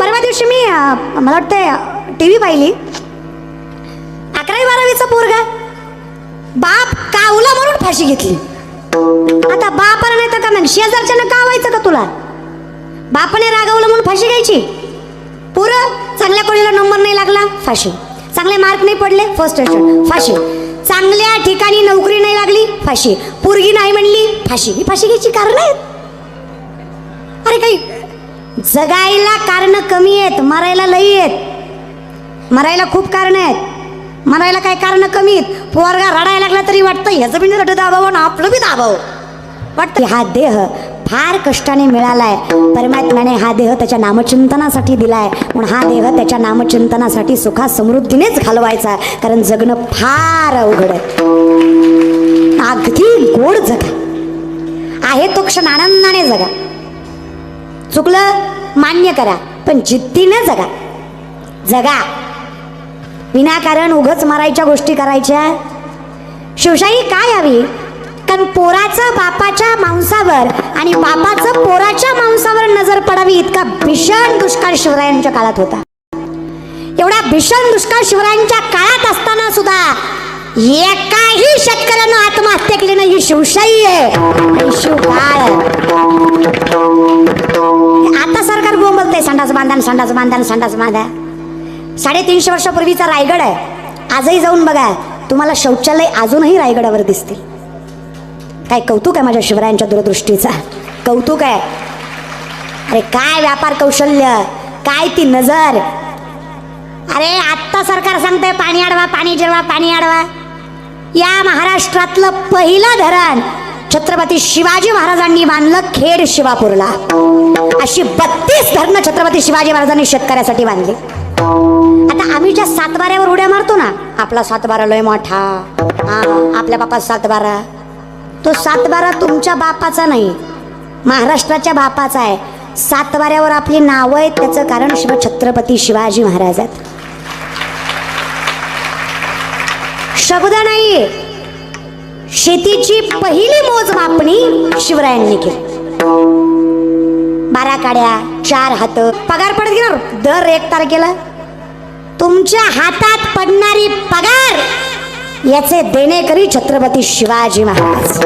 परवा दिवशी मी मला वाटतं टी व्ही पाहिली. अकरावी बारावीचा पोरगा बाप कावला म्हणून फाशी घेतली. आता बापाला नाही तर का मग? शेजारच्यानं कावायचं का तुला? बापाने रागावलं म्हणून फाशी घ्यायची? पुरं चांगल्या कॉलेजला नंबर नाही लागला फाशी. चांगले मार्क नाही पडले फर्स्ट स्टेशन फाशी. चांगल्या ठिकाणी नोकरी नाही लागली फाशी. पोरगी नाही म्हणली फाशी. ही फाशी घ्यायची कारण आहेत. अरे काही जगायला कारण कमी आहेत मरायला लई आहेत. मरायला खूप कारण आहेत. मरायला काय कारण कमी आहेत. पोरगा रडायला लागला तरी वाटतं ह्याचं बी रड दाबावं ना आपलं बी दाबावं. वाटतं हा देह फार कष्टाने मिळालाय. परमात्म्याने हा देह त्याच्या नामचिंतनासाठी दिलाय. म्हणून हा देह त्याच्या नामचिंतनासाठी सुखा समृद्धीनेच घालवायचा कारण जगणं फार अवघड आहे. अगदी गोड जगा. आहे तो क्षण आनंदाने जगा. चुकलं? मान्य करा पण जिद्दीनं जगा. जगा. विनाकारण उघच मारायच्या गोष्टी करायच्या. शिवशाही काय हवी कारण पोराचं बापाच्या मांसावर आणि बापाचं पोराच्या मांसावर नजर पडावी इतका भीषण दुष्काळ शिवरायांच्या काळात होता. एवढा भीषण दुष्काळ शिवरायांच्या काळात असताना सुद्धा एकाही शेतकऱ्यानं आत्महत्या केली नाही. ही शिवशाही आहे. शिवकाळ. बांधा संडास बांधा संडास बांधा. साडेतीनशे वर्षापूर्वीचा रायगड आहे. आजही जाऊन बघा. तुम्हाला शौचालय अजूनही रायगडावर दिसतील. काय कौतुक आहे माझ्या शिवरायांच्या दूरदृष्टीचा? कौतुक आहे. अरे काय व्यापार कौशल्य? काय ती नजर? अरे आत्ता सरकार सांगतंय पाणी अडवा पाणी जिरवा पाणी अडवा. या महाराष्ट्रातलं पहिलं धरण छत्रपती शिवाजी महाराजांनी बांधलं खेड शिवापूरला. अशी बत्तीस धरणं छत्रपती शिवाजी महाराजांनी शेतकऱ्यासाठी बांधली. आता आम्ही ज्या सातबाऱ्यावर उड्या मारतो ना आपला सातबारा लय मोठा. हा आपल्या बापा सातबारा. तो सातबारा तुमच्या बापाचा नाही महाराष्ट्राच्या बापाचा आहे. सातबाऱ्यावर आपली नावं आहेत त्याचं कारण शिव छत्रपती शिवाजी महाराज आहेत. शब्द नाही शेतीची पहिली मोजमापणी शिवरायांनी केली. बारा काड्या चार हात पगार पडत गेला. दर एक तारखेला तुमच्या हातात पडणारी पगार याचे देणेकरी छत्रपती शिवाजी महाराज.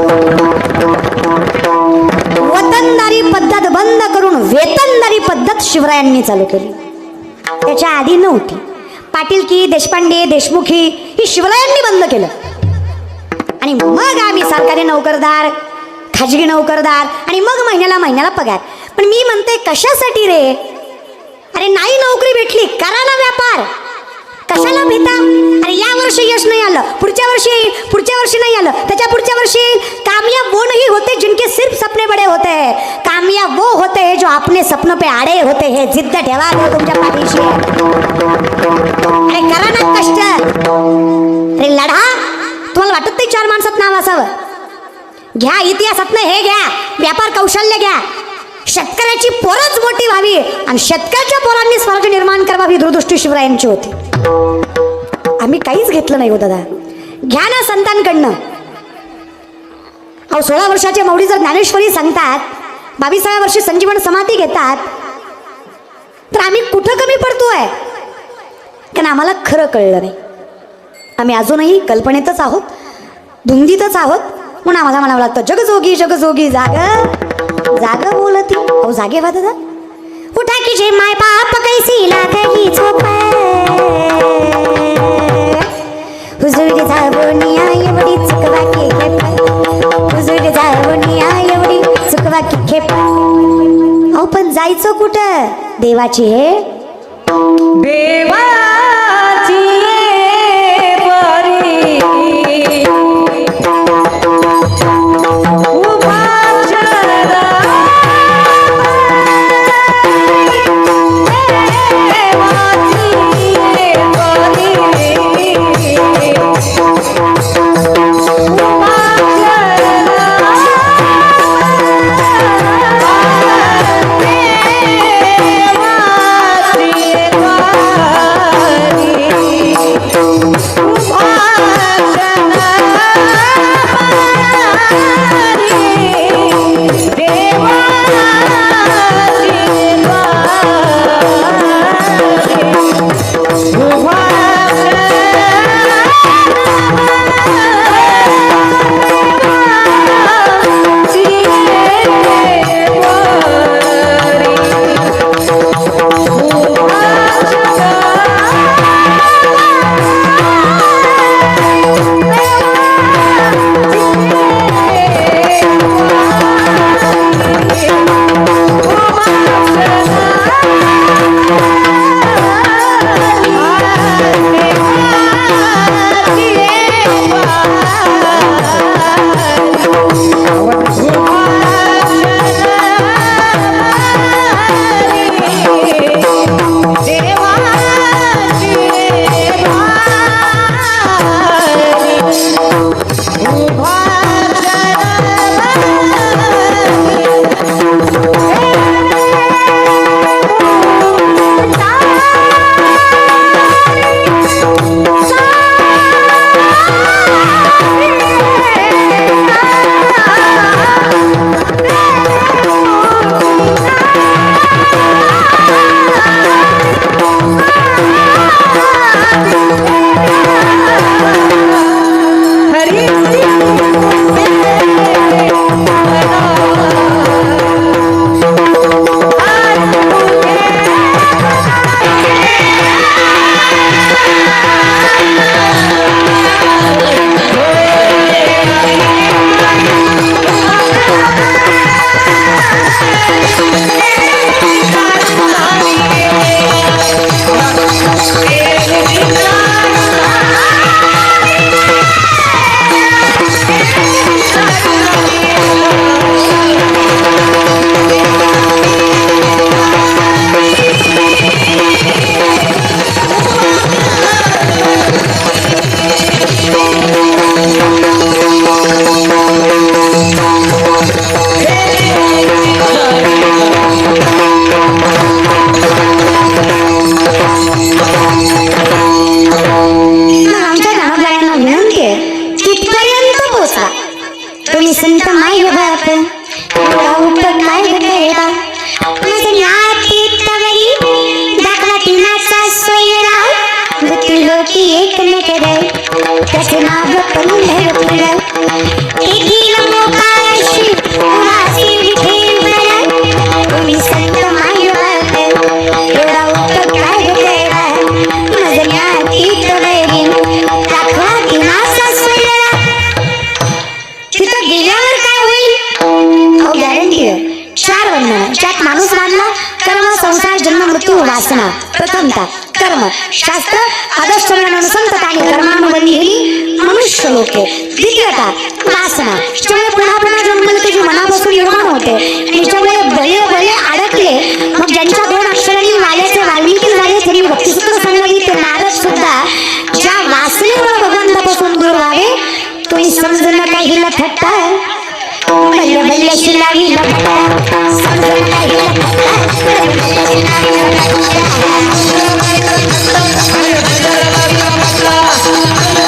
वतनदारी पद्धत बंद करून वेतनदारी पद्धत शिवरायांनी चालू केली. त्याच्या आधी नव्हती. पाटीलकी देशपांडे देशमुखी ही शिवरायांनी बंद केलं. आणि मग आम्ही सरकारी नोकरदार खाजगी नोकरदार आणि मग महिन्याला महिन्याला पगार. पण मी म्हणते कशासाठी रे? अरे नाही नोकरी भेटली करा ना व्यापार. कशाला भेटा अरे या वर्षी यश नाही आलं पुढच्या वर्षी येईल पुढच्या वर्षी नाही आलं त्याच्या पुढच्या वर्षी येईल. कामयाब वो होते जिनके सिर्फ सपने बड़े होते. हैं कामयाब वो होते हैं जो आपने सपनों पे आड़े होते हैं जिद्द ठेवा तुमच्या पाठीशी. अरे करा ना कष्ट. चार माणसात नाव असावं. घ्या इतिहासातनं हे घ्या व्यापार कौशल्य घ्या. शेतकऱ्याची पोरच मोठी व्हावी आणि शेतकऱ्याच्या पोरांनी स्वराज्य निर्माण करावी दूरदृष्टी शिवरायांची होती. आम्ही काहीच घेतलं नाही हो दादा. घ्या ना संतांकडनं. अहो सोळा वर्षाचे मौडी जर ज्ञानेश्वरी सांगतात बावीसाव्या वर्षी संजीवन समाधी घेतात तर आम्ही कुठं कमी पडतोय? कारण आम्हाला खरं कळलं नाही. आम्ही अजूनही कल्पनेतच आहोत. धुंदीतच आहोत. म्हणून आम्हाला म्हणावं लागतं जगजोगी जगजोगी जाग जाग बोलती. अहो जागे बा दादा. उठा की जे माय बाप कैसी लागली झोप हुजूर जावनिया एवढी चुकवा की खेप. हुजूर जावनिया एवढी चुकवा की खेप. अहो पण जायचं कुठं? देवाची हे कर्म शास्त्र आदर्शवर्ण संतत आणि कर्मानुबंधिनी मनुष्य लोक द्वितीयता वासना त्यामुळे पुन्हा पुन्हा जन्म त्याची मनापासून निर्माण होते त्याच्यामुळे बळे बळे अडकले मग ज्यांच्या दोन अक्षरांनी वाल्याचे वाल्मिकी झाले त्यांनी भक्तिसूत्र सांगितली ते नारद सुद्धा ज्या वासनेवर भगवंतापासून दूर व्हावे तुम्ही समजू काही हिला थट्टा बल्ल बल्ल शिलावी लपटा समजून नाही लपटा बल्ल बल्ल शिलावी लपटा